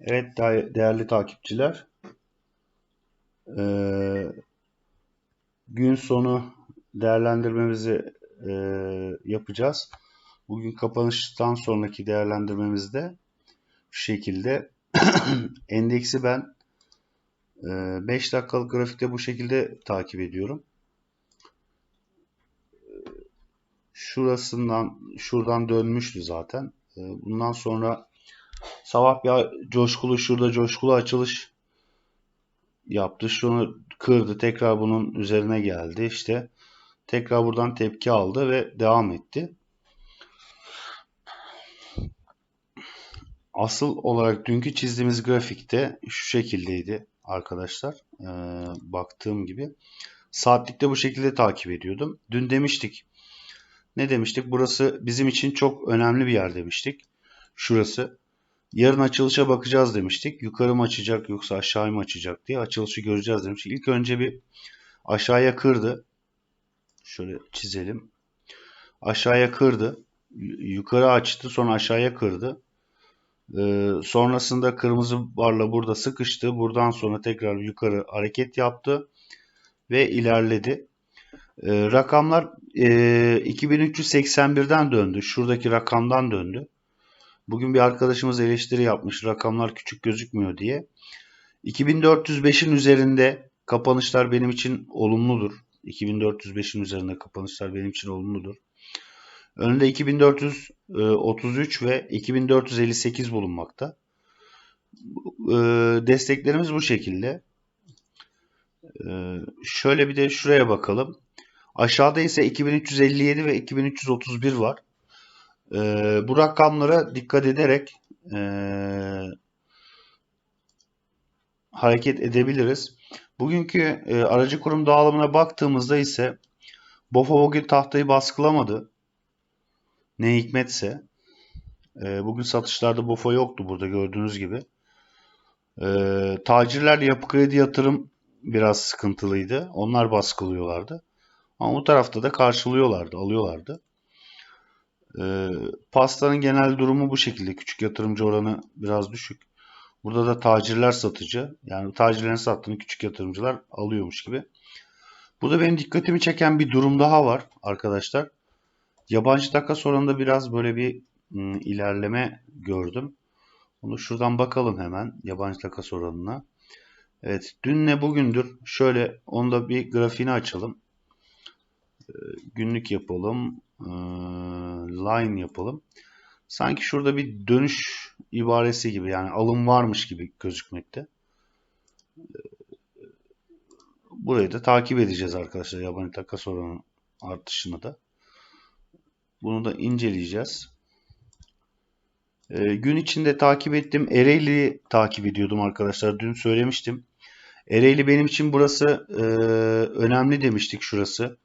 Evet değerli takipçiler. Ee, gün sonu değerlendirmemizi e, yapacağız. Bugün kapanıştan sonraki değerlendirmemizde şu şekilde endeksi ben e, 5 dakikalık grafikte bu şekilde takip ediyorum. Şurasından şuradan dönmüştü zaten. E, bundan sonra Sabah bir coşkulu şurada coşkulu açılış yaptı. Şunu kırdı. Tekrar bunun üzerine geldi. İşte tekrar buradan tepki aldı ve devam etti. Asıl olarak dünkü çizdiğimiz grafikte şu şekildeydi arkadaşlar. Ee, baktığım gibi. Saatlikte bu şekilde takip ediyordum. Dün demiştik. Ne demiştik? Burası bizim için çok önemli bir yer demiştik. Şurası. Yarın açılışa bakacağız demiştik. Yukarı mı açacak yoksa aşağı mı açacak diye açılışı göreceğiz demiştik. İlk önce bir aşağıya kırdı. Şöyle çizelim. Aşağıya kırdı. Yukarı açtı sonra aşağıya kırdı. Ee, sonrasında kırmızı barla burada sıkıştı. Buradan sonra tekrar yukarı hareket yaptı ve ilerledi. Ee, rakamlar e, 2381'den döndü. Şuradaki rakamdan döndü. Bugün bir arkadaşımız eleştiri yapmış rakamlar küçük gözükmüyor diye. 2405'in üzerinde kapanışlar benim için olumludur. 2405'in üzerinde kapanışlar benim için olumludur. Önünde 2433 ve 2458 bulunmakta. E, desteklerimiz bu şekilde. E, şöyle bir de şuraya bakalım. Aşağıda ise 2357 ve 2331 var. E, bu rakamlara dikkat ederek e, hareket edebiliriz. Bugünkü e, aracı kurum dağılımına baktığımızda ise BOFA bugün tahtayı baskılamadı. Ne hikmetse. E, bugün satışlarda BOFA yoktu burada gördüğünüz gibi. E, tacirler yapı kredi yatırım biraz sıkıntılıydı. Onlar baskılıyorlardı. Ama bu tarafta da karşılıyorlardı, alıyorlardı. E, pastanın genel durumu bu şekilde. Küçük yatırımcı oranı biraz düşük. Burada da tacirler satıcı. Yani tacirlerin sattığını küçük yatırımcılar alıyormuş gibi. Burada benim dikkatimi çeken bir durum daha var arkadaşlar. Yabancı takas oranında biraz böyle bir ım, ilerleme gördüm. Onu şuradan bakalım hemen yabancı takas oranına. Evet dün ne bugündür. Şöyle onda bir grafiğini açalım. Ee, günlük yapalım. Ee, line yapalım. Sanki şurada bir dönüş ibaresi gibi yani alım varmış gibi gözükmekte. Burayı da takip edeceğiz arkadaşlar yabancı takas oranı artışını da. Bunu da inceleyeceğiz. Ee, gün içinde takip ettim. Ereğli takip ediyordum arkadaşlar. Dün söylemiştim. Ereğli benim için burası e, önemli demiştik şurası.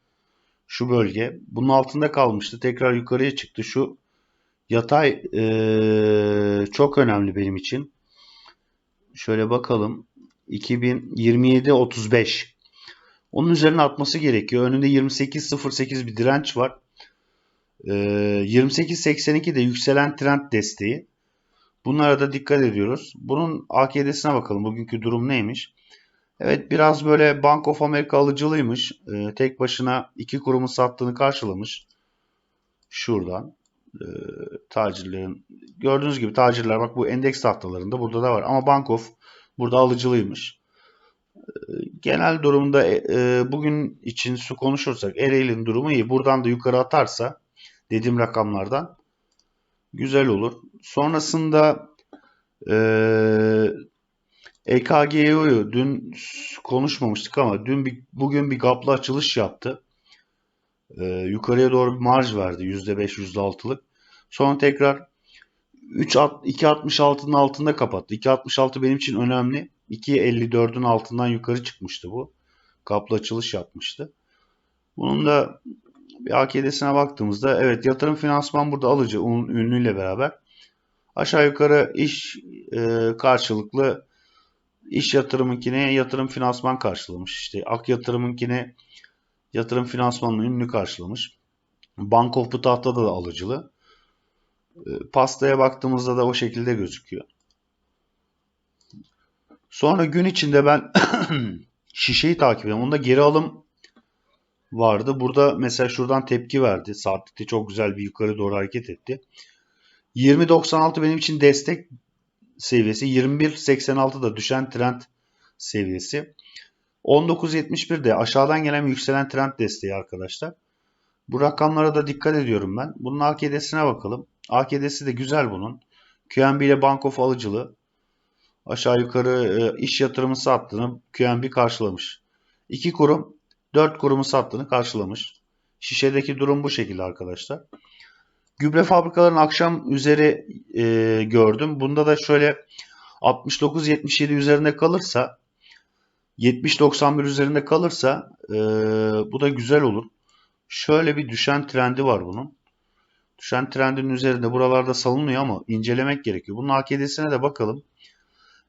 Şu bölge. Bunun altında kalmıştı. Tekrar yukarıya çıktı. Şu yatay e, çok önemli benim için. Şöyle bakalım. 2027-35. Onun üzerine atması gerekiyor. Önünde 28.08 bir direnç var. E, 28.82 de yükselen trend desteği. Bunlara da dikkat ediyoruz. Bunun AKD'sine bakalım. Bugünkü durum neymiş? Evet biraz böyle Bank of America alıcılıymış. Ee, tek başına iki kurumun sattığını karşılamış. Şuradan. Ee, tacirlerin gördüğünüz gibi tacirler bak bu endeks tahtalarında burada da var. Ama Bank of burada alıcılıymış. Ee, genel durumda e, e, bugün için su konuşursak Ereğli'nin durumu iyi. Buradan da yukarı atarsa dediğim rakamlardan güzel olur. Sonrasında eee EKGO'yu dün konuşmamıştık ama dün bir, bugün bir gaplı açılış yaptı. Ee, yukarıya doğru bir marj verdi. %5, %6'lık. Sonra tekrar 2.66'nın altında kapattı. 2.66 benim için önemli. 2.54'ün altından yukarı çıkmıştı bu. Gaplı açılış yapmıştı. Bunun da bir AKD'sine baktığımızda evet yatırım finansman burada alıcı ünlüyle beraber aşağı yukarı iş e, karşılıklı İş yatırımınkine yatırım finansman karşılamış. İşte Ak yatırımınkine yatırım finansmanını ünlü karşılamış. Bank of bu da alıcılı. Ee, pastaya baktığımızda da o şekilde gözüküyor. Sonra gün içinde ben şişeyi takip ediyorum. Onda geri alım vardı. Burada mesela şuradan tepki verdi. Saatlikte çok güzel bir yukarı doğru hareket etti. 20.96 benim için destek seviyesi. 21.86 da düşen trend seviyesi. 19.71 de aşağıdan gelen yükselen trend desteği arkadaşlar. Bu rakamlara da dikkat ediyorum ben. Bunun AKD'sine bakalım. AKD'si de güzel bunun. QNB ile Bank of alıcılı. Aşağı yukarı e, iş yatırımı sattığını QNB karşılamış. İki kurum 4 kurumu sattığını karşılamış. Şişedeki durum bu şekilde arkadaşlar. Gübre fabrikalarının akşam üzeri e, gördüm. Bunda da şöyle 69-77 üzerinde kalırsa 70-91 üzerinde kalırsa e, bu da güzel olur. Şöyle bir düşen trendi var bunun. Düşen trendin üzerinde buralarda salınıyor ama incelemek gerekiyor. Bunun AKD'sine de bakalım.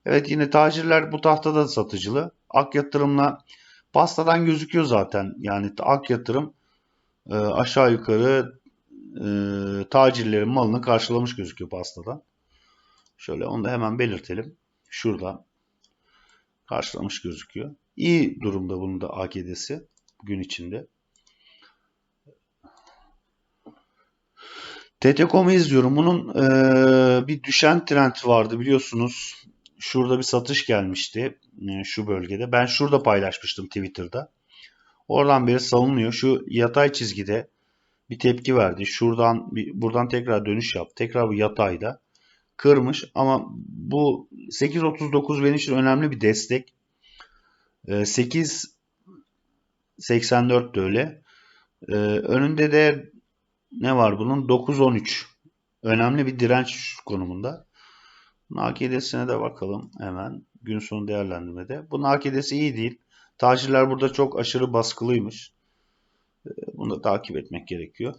Evet yine tacirler bu tahtada satıcılı. Ak yatırımla pastadan gözüküyor zaten. Yani ak yatırım e, aşağı yukarı e, tacirlerin malını karşılamış gözüküyor pastadan. Şöyle onu da hemen belirtelim. Şurada karşılamış gözüküyor. İyi durumda bunun da AKD'si gün içinde. TT.com'u izliyorum. Bunun e, bir düşen trend vardı biliyorsunuz. Şurada bir satış gelmişti e, şu bölgede. Ben şurada paylaşmıştım Twitter'da. Oradan beri salınıyor. Şu yatay çizgide bir tepki verdi. Şuradan bir, buradan tekrar dönüş yaptı. Tekrar bu yatayda kırmış ama bu 8.39 benim için önemli bir destek. E, 8.84 de öyle. E, önünde de ne var bunun? 9-13. Önemli bir direnç konumunda. Nakidesine de bakalım hemen. Gün sonu değerlendirmede. Bu nakidesi iyi değil. Tacirler burada çok aşırı baskılıymış. Bunu da takip etmek gerekiyor.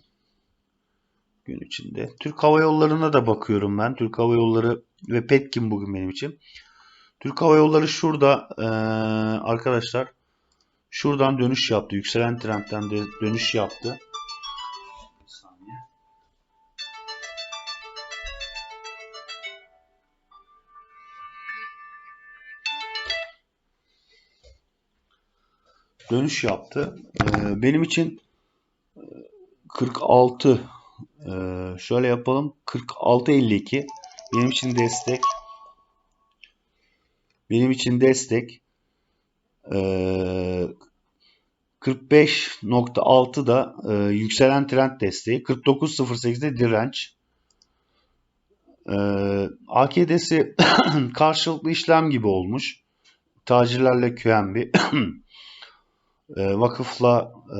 Gün içinde. Türk Hava Yolları'na da bakıyorum ben. Türk Hava Yolları ve Petkim bugün benim için. Türk Hava Yolları şurada ee, arkadaşlar şuradan dönüş yaptı. Yükselen trendten de dönüş yaptı. dönüş yaptı. Ee, benim için 46 e, şöyle yapalım. 46.52 benim için destek. Benim için destek 45.6 da e, yükselen trend desteği. 49.08'de direnç. E, AKD'si karşılıklı işlem gibi olmuş. Tacirlerle QNB e, vakıfla e,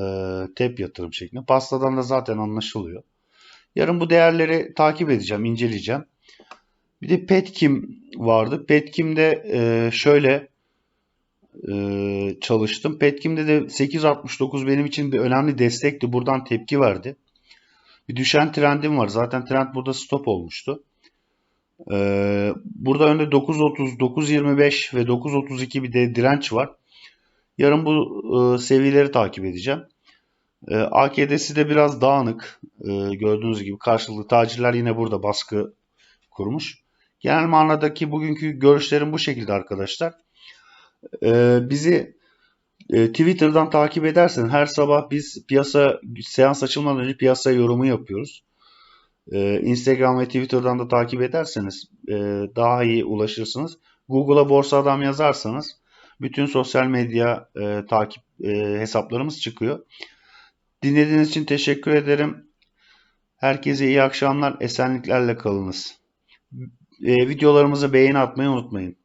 tep yatırım şeklinde. Pastadan da zaten anlaşılıyor. Yarın bu değerleri takip edeceğim, inceleyeceğim. Bir de Petkim vardı. Petkim'de e, şöyle e, çalıştım. Petkim'de de 8.69 benim için bir önemli destekti. Buradan tepki verdi. Bir düşen trendim var. Zaten trend burada stop olmuştu. Ee, burada önde 9.30, 9.25 ve 9.32 bir de direnç var. Yarın bu e, seviyeleri takip edeceğim. E, AKD'si de biraz dağınık. E, gördüğünüz gibi karşılıklı tacirler yine burada baskı kurmuş. Genel manadaki bugünkü görüşlerim bu şekilde arkadaşlar. E, bizi e, Twitter'dan takip edersen her sabah biz piyasa seans açılmadan önce piyasa yorumu yapıyoruz. E, Instagram ve Twitter'dan da takip ederseniz e, daha iyi ulaşırsınız. Google'a borsa adam yazarsanız bütün sosyal medya e, takip e, hesaplarımız çıkıyor. Dinlediğiniz için teşekkür ederim. Herkese iyi akşamlar, esenliklerle kalınız. E, videolarımızı beğeni atmayı unutmayın.